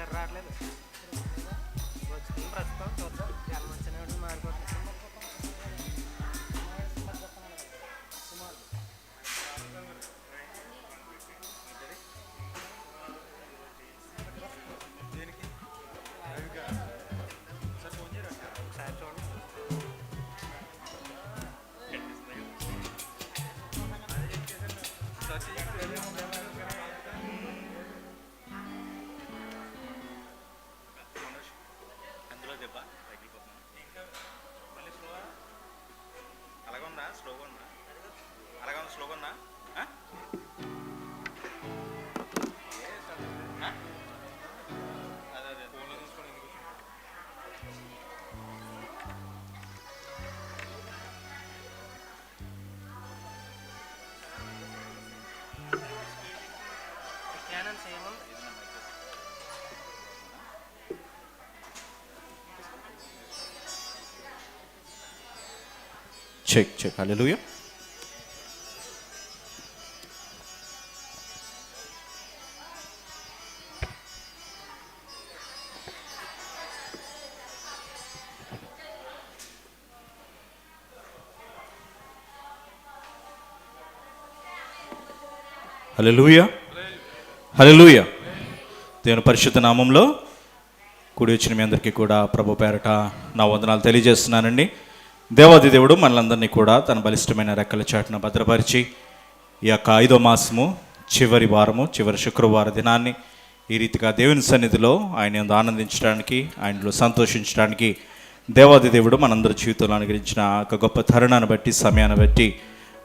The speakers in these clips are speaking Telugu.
సరి రావట్లేదు. వచ్చింది ప్రస్తుతం చూద్దాం. చాలా మంచిగా మారిపోతుంది. స్లోగా ఉందా? అరగంట స్లోగా ఉందా? చెక్ చెక్ హల్లెలూయా హల్లెలూయా హల్లెలూయా దేవుని పరిశుద్ధ నామంలో కూడి వచ్చిన మీ అందరికీ కూడా ప్రభు పేరట నా వందనాలు తెలియజేస్తున్నానండి. దేవాది దేవుడు మనలందరినీ కూడా తన బలిష్టమైన రెక్కల చాటున భద్రపరిచి ఈ యొక్క ఐదో మాసము చివరి వారము చివరి శుక్రవార దినాన్ని ఈ రీతిగా దేవుని సన్నిధిలో ఆయన ఆనందించడానికి ఆయనలో సంతోషించడానికి దేవాది దేవుడు మనందరి జీవితంలో అనుగ్రహించిన ఒక గొప్ప తరుణాన్ని బట్టి సమయాన్ని బట్టి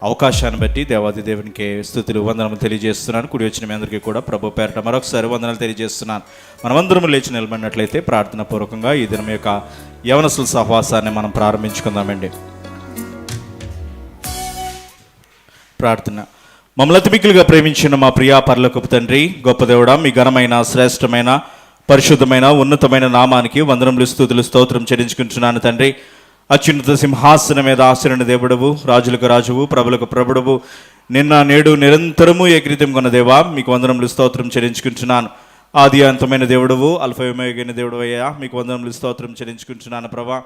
అవకాశాన్ని బట్టి దేవాది దేవునికి స్థుతులు వందనము తెలియజేస్తున్నాను. కుడి వచ్చిన మీ అందరికీ కూడా ప్రభు పేరట మరొకసారి వందనలు తెలియజేస్తున్నాను. మనమందరం లేచి నిలబడినట్లయితే ప్రార్థన పూర్వకంగా ఈ దినం యొక్క యవనసుల సహవాసాన్ని మనం ప్రారంభించుకుందామండి. ప్రార్థన. మమ్మల్ని అతిమిక్కులుగా ప్రేమించిన మా ప్రియా పర్లకపు తండ్రి గొప్ప దేవుడా మీ ఘనమైన శ్రేష్టమైన పరిశుద్ధమైన ఉన్నతమైన నామానికి వందనములు స్థుతులు స్తోత్రం చెల్లించుకుంటున్నాను తండ్రి. అత్యున్నత సింహాసనం మీద ఆశ్రయణ దేవుడవు రాజులకు రాజువు ప్రభులకు ప్రభుడవు. నిన్న నేడు నిరంతరము ఏకరీతం కొన్న దేవా మీకు వందనములు స్తోత్రం చెల్లించుకుంటున్నాను. ఆది అంతమైన దేవుడవు అల్ఫయమయమైన దేవుడు అయ్యా మీకు వందనములు స్తోత్రం చెల్లించుకుంటున్నాను ప్రభా.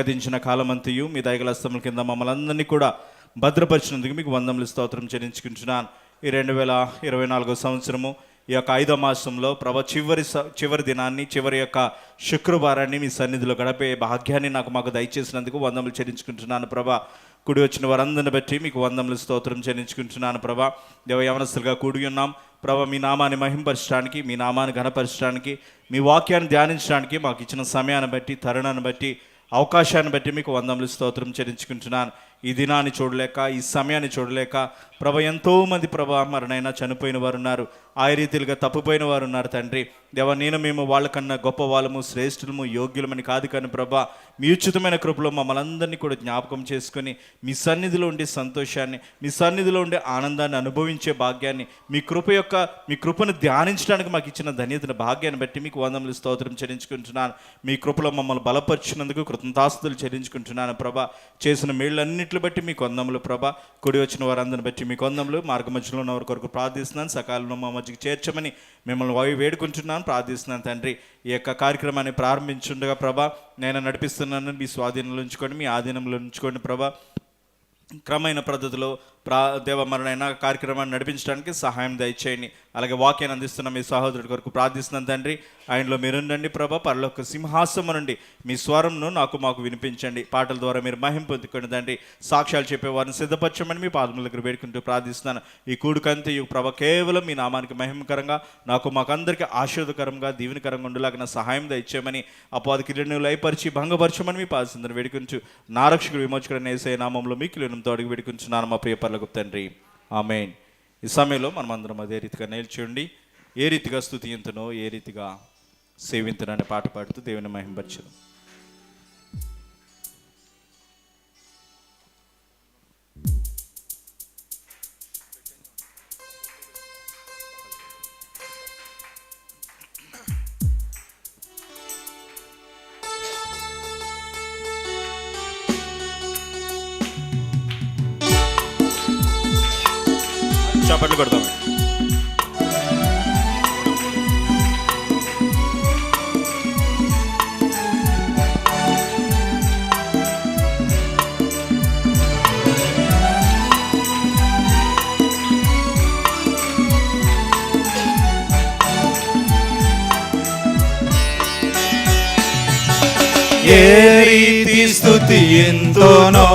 గతించిన కాలమంతయు మీ దయగలస్తముల కింద మమ్మల్ని అందరినీ కూడా భద్రపరిచినందుకు మీకు వందములు స్తోత్రం చెల్లించుకుంటున్నాను. ఈ రెండు వేల ఇరవై నాలుగో సంవత్సరము ఈ యొక్క ఐదో మాసంలో ప్రభ చివరి స- చివరి దినాన్ని చివరి యొక్క శుక్రవారాన్ని మీ సన్నిధిలో గడిపే భాగ్యాన్ని నాకు మాకు దయచేసినందుకు వందములు చెల్లించుకుంటున్నాను ప్రభా. కుడి వచ్చిన వారందరిని బట్టి మీకు వందములు స్తోత్రం చెల్లించుకుంటున్నాను ప్రభా. దేవ యవనస్తులుగా కూడి ఉన్నాం. ప్రభా మీ నామాన్ని మహింపరచడానికి మీ నామాన్ని ఘనపరచడానికి మీ వాక్యాన్ని ధ్యానించడానికి మాకు ఇచ్చిన సమయాన్ని బట్టి తరుణాన్ని బట్టి అవకాశాన్ని బట్టి మీకు వందములు స్తోత్రం చెల్లించుకుంటున్నాను. ఈ దినాన్ని చూడలేక ఈ సమయాన్ని చూడలేక ప్రభ ఎంతోమంది ప్రభా ప్రభ మరణైనా చనిపోయిన వారు ఉన్నారు ఆ రీతిలుగా తప్పిపోయిన వారు ఉన్నారు తండ్రి. దేవ నేను మేము వాళ్ళకన్నా గొప్ప వాళ్ళము శ్రేష్ఠులము యోగ్యులమని కాదు కానీ ప్రభా మీ ఉచితమైన కృపలో మమ్మల్ని అందరినీ కూడా జ్ఞాపకం చేసుకొని మీ సన్నిధిలో ఉండే సంతోషాన్ని మీ సన్నిధిలో ఉండే ఆనందాన్ని అనుభవించే భాగ్యాన్ని మీ కృప యొక్క మీ కృపను ధ్యానించడానికి మాకు ఇచ్చిన ధన్యతను భాగ్యాన్ని బట్టి మీకు వందములు స్తోత్రం చెల్లించుకుంటున్నాను. మీ కృపలో మమ్మల్ని బలపరిచినందుకు కృతజ్ఞతాస్తులు చెల్లించుకుంటున్నాను ప్రభా. చేసిన మేళ్ళన్నింటిని బట్టి మీకు వందములు ప్రభా కుడి వచ్చిన వారందరిని బట్టి మీకు వందములు మార్గ మధ్యలో ఉన్న వారి కొరకు ప్రార్థిస్తున్నాను. సకాలంలో మా మధ్యకి చేర్చమని మిమ్మల్ని వాయు వేడుకుంటున్నాను. ప్రార్థిస్తున్నాను తండ్రి. ఈ యొక్క కార్యక్రమాన్ని ప్రారంభించుండగా ప్రభా నేను నడిపిస్తున్నాను. మీ స్వాధీనంలో ఉంచుకోండి. మీ ఆధీనంలో ఉంచుకోండి ప్రభ. క్రమైన పద్ధతిలో ప్రా దేవమరణైన కార్యక్రమాన్ని నడిపించడానికి సహాయం దయచేయండి. అలాగే వాక్యాన్ని అందిస్తున్న మీ సహోదరుడి కొరకు ప్రార్థిస్తున్నాను తండ్రి. ఆయనలో మీరుండండి ప్రభ. పరలోక సింహాసము నుండి మీ స్వరంను నాకు మాకు వినిపించండి. పాటల ద్వారా మీరు మహిం పొందుకోండి తండ్రి. సాక్ష్యాలు చెప్పే వారిని సిద్ధపరచమని మీ పాదముల దగ్గర వేడుకుంటూ ప్రార్థిస్తున్నాను. ఈ కూడుకంతి ఈ ప్రభ కేవలం మీ నామానికి మహిమకరంగా నాకు మాకందరికీ ఆశీర్వదకరంగా దీవెనకరంగా ఉండేలాగా సహాయం దయచేయమని అపాది కిరణులు లయపరిచి భంగపరచమని మీ పాదసిందని వేడుకుంటూ నారక్షకుడు విమోచకుడు నేసే నామంలో మీకు లేనంతో అడిగి వేడుకుంటున్నాను. మా పేపర్లకు తండ్రి. ఆమెన్. ఈ సమయంలో మనం అందరం అదే రీతిగా నేర్చుండి ఏ రీతిగా స్థుతింతునో ఏ రీతిగా సేవింతునో అనే పాట పాడుతూ దేవుని మహింపరచడం చప్పట్లు కొడతాం. ఏ రీతి స్థుతి ఎంతోనో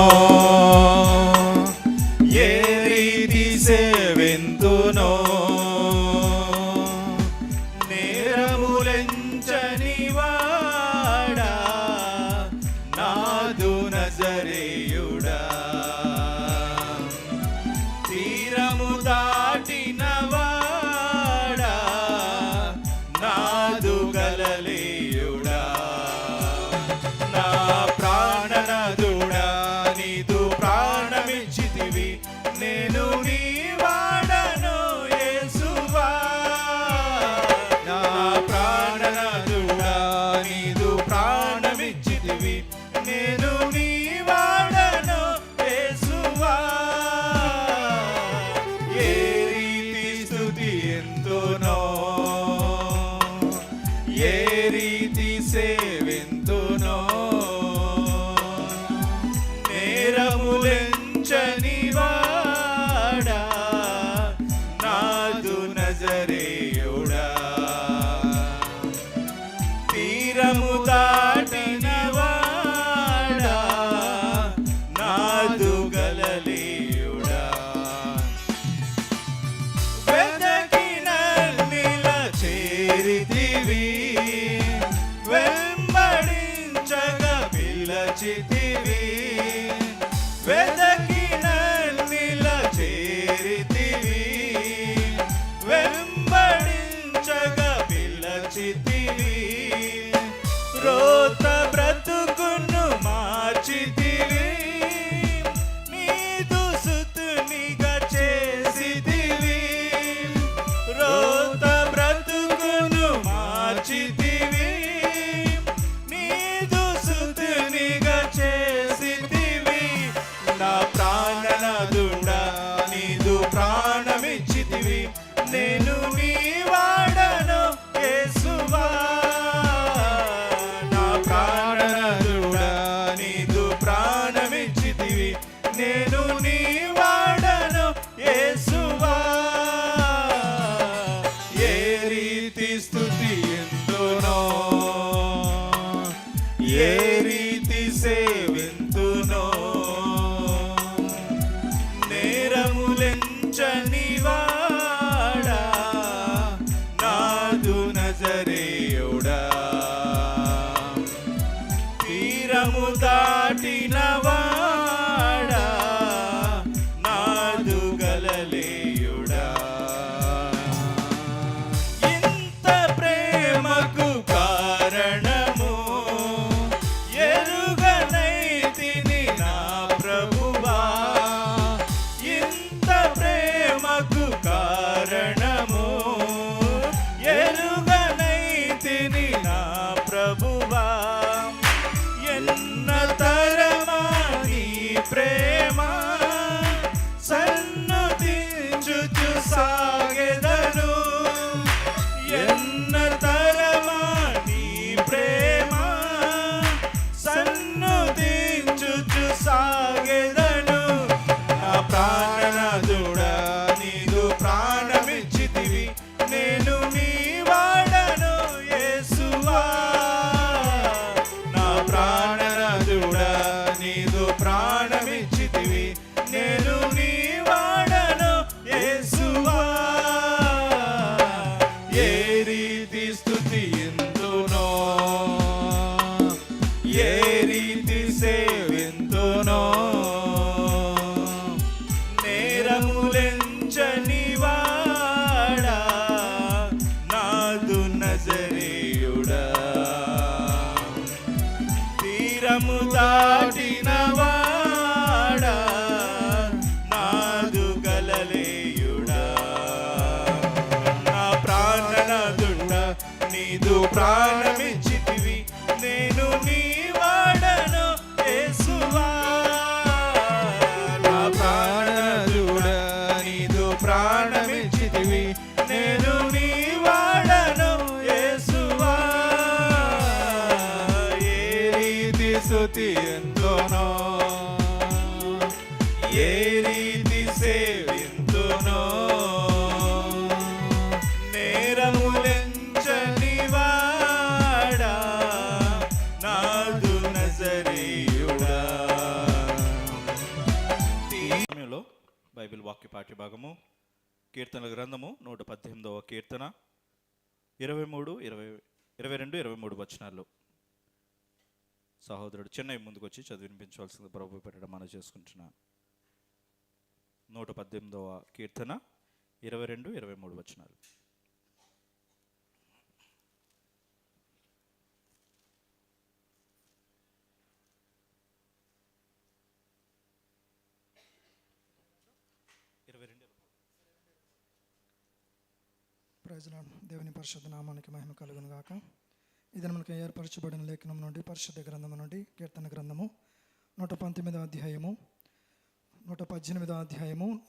ఏ రీతి సేవింతునో? నేరములెంచని వాడా? నాదు నజరీయుడా? సమయంలో బైబిల్ వాక్య పాఠ్యభాగము కీర్తనల గ్రంథము నూట పద్దెనిమిదవ కీర్తన ఇరవై మూడు ఇరవై ఇరవై రెండు ఇరవై మూడు వచనాలు. సహోదరుడు చెన్నై ముందుకు వచ్చి చదివినిపించవలసింది ప్రభు పెట్టడం మనం చేసుకుంటున్నాను నూట పద్దెనిమిదవ కీర్తన ఇరవై రెండు ఇరవై మూడు వచనాలు. ఇరవై రెండు ప్రజల దేవుని పరిశుద్ధ నామానికి మహిమ కలుగును గాక. ఇది మనకు ఏర్పరచబడిన లేఖనం నుండి పరిశుద్ధ గ్రంథము నుండి కీర్తన గ్రంథము నూట పంతొమ్మిదవ అధ్యాయము నూట పద్దెనిమిదో అధ్యాయము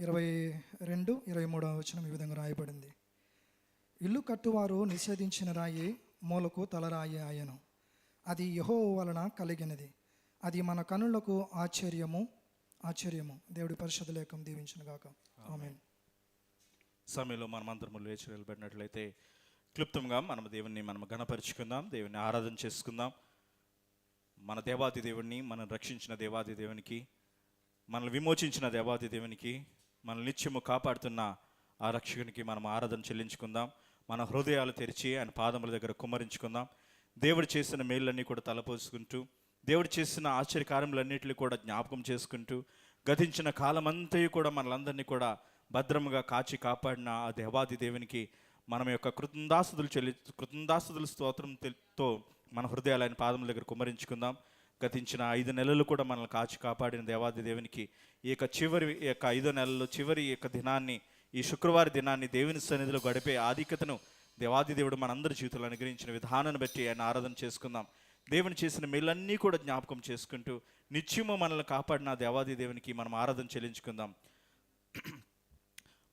ఇరవై రెండు ఇరవై మూడవ వచనం ఈ విధంగా రాయబడింది. ఇల్లు కట్టువారు నిషేధించిన రాయి మూలకు తలరాయి ఆయను. అది యహో వలన కలిగినది. అది మన కనులకు ఆశ్చర్యము ఆశ్చర్యము. దేవుడి పరిశుద్ధ లేఖం దీవించిన గాక. ఆమెన్. సమయంలో మనం అందరము లేచి నిలబడినట్లయితే క్లుప్తంగా మనం దేవుణ్ణి మనం గణపరుచుకుందాం దేవుని ఆరాధన చేసుకుందాం. మన దేవాది దేవుణ్ణి మనం రక్షించిన దేవాది దేవునికి మనల్ని విమోచించిన దేవాది దేవునికి మనల్ని నిత్యము కాపాడుతున్న ఆ రక్షకునికి మనం ఆరాధన చెల్లించుకుందాం. మన హృదయాలు తెరిచి ఆయన పాదముల దగ్గర కుమ్మరించుకుందాం. దేవుడు చేసిన మేళ్ళన్నీ కూడా తలపోసుకుంటూ దేవుడు చేసిన ఆశ్చర్యకార్యములన్నింటినీ కూడా జ్ఞాపకం చేసుకుంటూ గతించిన కాలమంతయు కూడా మనలందరినీ కూడా భద్రముగా కాచి కాపాడిన ఆ దేవాది దేవునికి మనం యొక్క కృతందాస్తులు చెల్లి కృతందాస్తుల స్తోత్రంతో మన హృదయాలు ఆయన పాదముల దగ్గర కుమ్మరించుకుందాం. గతించిన ఐదు నెలలు కూడా మనల్ని కాచి కాపాడిన దేవాది దేవునికి ఈ యొక్క చివరి ఈ యొక్క ఐదో నెలల్లో చివరి యొక్క దినాన్ని ఈ శుక్రవారి దినాన్ని దేవుని సన్నిధిలో గడిపే ఆధిక్యతను దేవాది దేవుడు మనందరి జీవితంలో అనుగ్రహించిన విధానాన్ని బట్టి ఆయన ఆరాధన చేసుకుందాం. దేవుని చేసిన మేలన్నీ కూడా జ్ఞాపకం చేసుకుంటూ నిత్యము మనల్ని కాపాడిన దేవాది దేవునికి మనం ఆరాధన చెల్లించుకుందాం.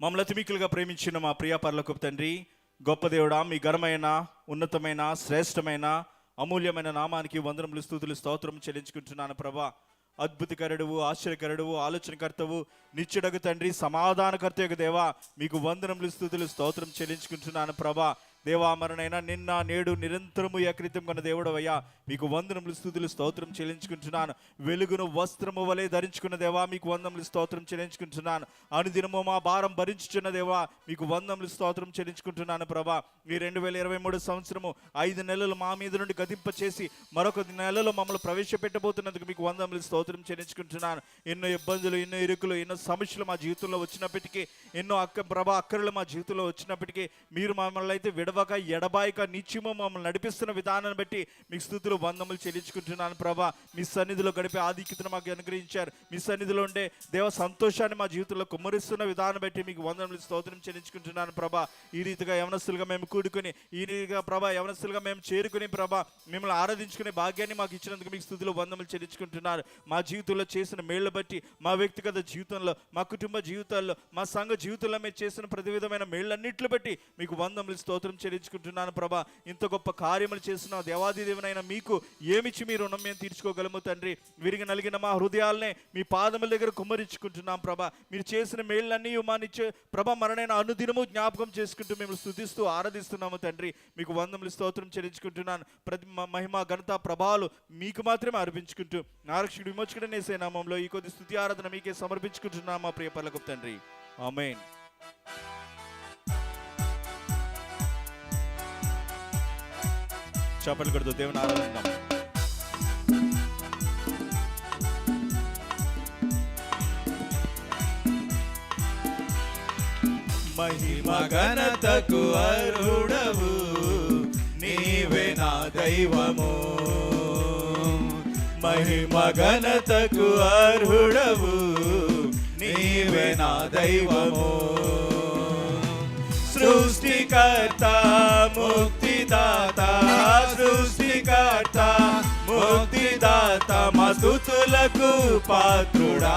మమ్మల్ని అతిమికులుగా ప్రేమించిన మా ప్రియ పర్లకు తండ్రి గొప్ప దేవుడా మీ ఘనమైన ఉన్నతమైన శ్రేష్టమైన అమూల్యమైన నామానికి వందనములు స్థుతులు స్తోత్రం చెల్లించుకుంటున్నాను ప్రభా. అద్భుతకరుడువు ఆశ్చర్యకరుడువు ఆలోచనకర్తవు నిత్యుడగు తండ్రి సమాధానకర్త యొక్క దేవా. మీకు వందనములు స్థుతులు స్తోత్రం చెల్లించుకుంటున్నాను ప్రభా. దేవామరణైనా నిన్న నేడు నిరంతరము ఏకరీతం కొన్న దేవుడు అయ్యా మీకు వందనములు స్థుతులు స్తోత్రం చెల్లించుకుంటున్నాను. వెలుగును వస్త్రము వలె ధరించుకున్న దేవా మీకు వందములు స్తోత్రం చెల్లించుకుంటున్నాను. అనుదినము మా భారం భరించుచున్న దేవా మీకు వందములు స్తోత్రం చెల్లించుకుంటున్నాను ప్రభా. ఈ రెండు వేల ఇరవై మూడు సంవత్సరము ఐదు నెలలు మా మీద నుండి గతింప చేసి మరొక నెలలో మమ్మల్ని ప్రవేశపెట్టబోతున్నందుకు మీకు వందములు స్తోత్రం చెల్లించుకుంటున్నాను. ఎన్నో ఇబ్బందులు ఎన్నో ఇరుకులు ఎన్నో సమస్యలు మా జీవితంలో వచ్చినప్పటికీ ఎన్నో అక్క ప్రభా అక్కరలు మా జీవితంలో వచ్చినప్పటికీ మీరు మమ్మల్ని అయితే విడవక ఎడబాయిక నిత్యము మమ్మల్ని నడిపిస్తున్న విధానాన్ని బట్టి మీకు స్థుతులు వందములు చెల్లించుకుంటున్నాను ప్రభా. మీ సన్నిధిలో గడిపే ఆధిక్యతను మాకు అనుగ్రహించారు. మీ సన్నిధిలో ఉండే దేవ సంతోషాన్ని మా జీవితంలో కుమ్మరిస్తున్న విధానం బట్టి మీకు వందములు స్తోత్రం చెల్లించుకుంటున్నాను ప్రభా. ఈ రీతిగా యవనస్తులుగా మేము కూడుకుని ఈ రీతిగా ప్రభా యవనస్తులుగా మేము చేరుకుని ప్రభా మిమ్మల్ని ఆరాధించుకునే భాగ్యాన్ని మాకు ఇచ్చినందుకు మీకు స్థుతులు వందములు చెల్లించుకుంటున్నారు. మా జీవితంలో చేసిన మేళ్ళు బట్టి మా వ్యక్తిగత జీవితంలో మా కుటుంబ జీవితాల్లో మా సంఘ జీవితంలో మేము చేసిన ప్రతి విధమైన మేళ్ళన్నిట్లు బట్టి మీకు వందములు స్తోత్రం చెల్లించుకుంటున్నాను ప్రభా. ఇంత గొప్ప కార్యములు చేసిన దేవాది దేవునైన మీకు ఏమిచ్చి మీ రుణం మేము తీర్చుకోగలము తండ్రి? విరిగి నలిగిన మా హృదయాలనే మీ పాదముల దగ్గర కుమ్మరించుకుంటున్నాం ప్రభా. మీరు చేసిన మేళ్ళన్నీ మా నిత్య ప్రభా మరణైన అనుదినము జ్ఞాపకం చేసుకుంటూ మేము స్థుతిస్తూ ఆరాధిస్తున్నాము తండ్రి. మీకు వందములు స్తోత్రం చెల్లించుకుంటున్నాను. ప్రతి మ- మహిమ ఘనత ప్రభావాలు మీకు మాత్రమే అర్పించుకుంటూ నారక్షకుడు విమోచకుడు నేసే నామంలో ఈ కొద్ది స్థుతి ఆరాధన మీకే సమర్పించుకుంటున్నాం మా ప్రియపర్లకు తండ్రి. ఆమెన్. చప్పట్లు కొడుతూ దేవుని ఆరాధిద్దాం. మహిమ ఘనతకు అరుడవు నీవే నా దైవము. మహిమ ఘనతకు అర్హుడవు నీవే నా దైవము. సృష్టికర్త ముక్తిదాత ముక్తిదాత మస్తుతులకు పాత్రుడా.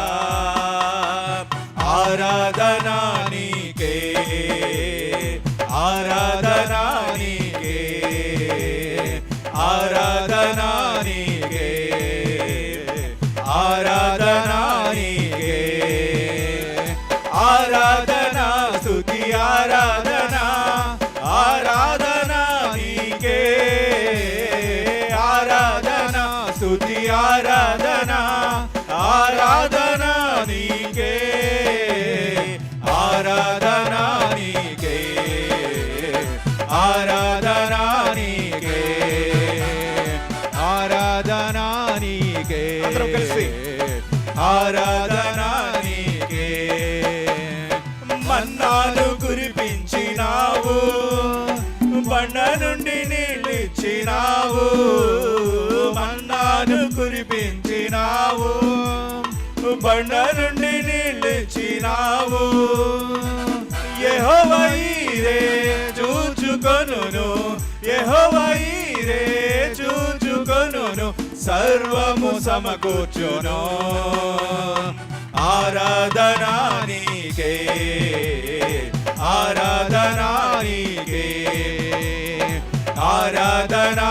ఆరాధనా నీకే. ఆరాధనా నీకే. మన్నాను కురిపించినావు బండ నుండి నీళ్ళిచ్చినావు మన్నాను కురిపించినావు బండ నుండి నీళ్ళిచ్చినావు యెహోవాయీరే చూచుకొనును. యెహోవాయీరే చూచుకొనును సర్వము సమకూర్చును. ఆరాధనా నీకే ఆరాధనా నీకే ఆరాధనా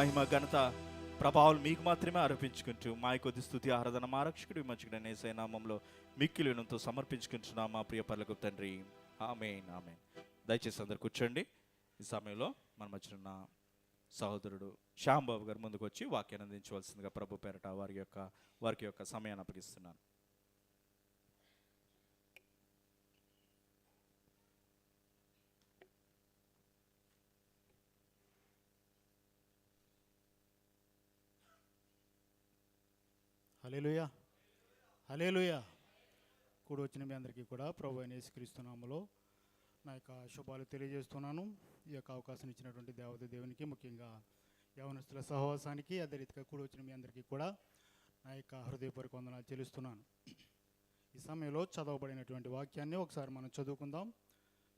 మహిమ ఘనత ప్రభావాలు మీకు మాత్రమే అర్పించుకుంటూ మా కొద్ది స్థుతి ఆరాధన మా రక్షకుడు విమర్శకుడు నామంలో మిక్కిలినంతో సమర్పించుకుంటున్నాం మా ప్రియ పర్లకు తండ్రి. ఆమె ఆమె దయచేసి అందరు కూర్చోండి. ఈ సమయంలో మన మధ్యన సహోదరుడు శ్యాంబాబు గారు ముందుకు వచ్చి వాక్యాన్ని అందించవలసిందిగా ప్రభు పేరట వారి యొక్క వారికి యొక్క సమయాన్ని అప్పగిస్తున్నాను. హలేలుయా హలేలుయా కూడి వచ్చిన మీ అందరికీ కూడా ప్రభు అయిన యేసుక్రీస్తునామలో నా యొక్క శుభాలు తెలియజేస్తున్నాను. ఈ యొక్క అవకాశం ఇచ్చినటువంటి దేవత దేవునికి ముఖ్యంగా యవనస్తుల సహవాసానికి అదే రీతిగా కూడి వచ్చిన మీ అందరికీ కూడా నా యొక్క హృదయపూర్వక వందనాలు చెల్లిస్తున్నాను. ఈ సమయంలో చదవబడినటువంటి వాక్యాన్ని ఒకసారి మనం చదువుకుందాం.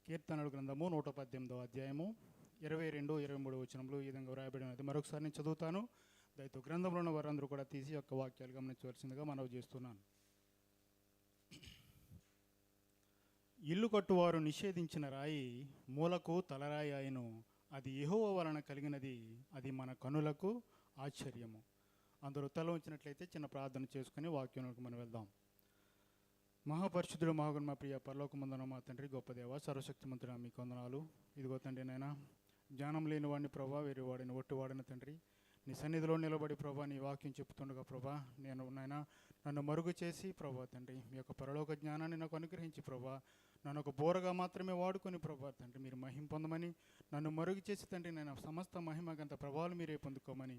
కీర్తనల గ్రంథము నూట పద్దెనిమిదవ అధ్యాయము ఇరవై రెండు ఇరవై మూడు వచనంలో ఈ విధంగా వ్రాయబడినది. మరొకసారి నేను చదువుతాను. దయతో గ్రంథంలో ఉన్న వారందరూ కూడా తీసి యొక్క వాక్యాలు గమనించవలసిందిగా మనవి చేస్తున్నాను. ఇల్లు కట్టువారు నిషేధించిన రాయి మూలకు తలరాయి అయిను. అది ఎహోవ వలన కలిగినది. అది మన కనులకు ఆశ్చర్యము. అందరూ తల ఉంచినట్లయితే చిన్న ప్రార్థన చేసుకుని వాక్యంలోకి మనం వెళ్దాం. మహాపరిశుద్ధుడు మహాగుణ ప్రియ పరలోకమందున మా తండ్రి గొప్పదేవ సర్వశక్తి మంత్రి మీకు వందనాలు. ఇదిగో తండ్రి నాయన జ్ఞానం లేని వాడిని ప్రభా వేరే వాడిని ఒట్టివాడిని తండ్రి. నీ సన్నిధిలో నిలబడి ప్రభా నీ వాక్యం చెప్తుండగా ప్రభా నేను నాయన నన్ను మరుగు చేసి ప్రభా తండ్రి మీ యొక్క పరలోక జ్ఞానాన్ని నాకు అనుగ్రహించి ప్రభా నన్ను ఒక బోరగా మాత్రమే వాడుకొని ప్రభా తండ్రి మీరు మహిం పొందమని నన్ను మరుగు చేసి తండ్రి నేను సమస్త మహిమగంత ప్రభావాలు మీరే పొందుకోమని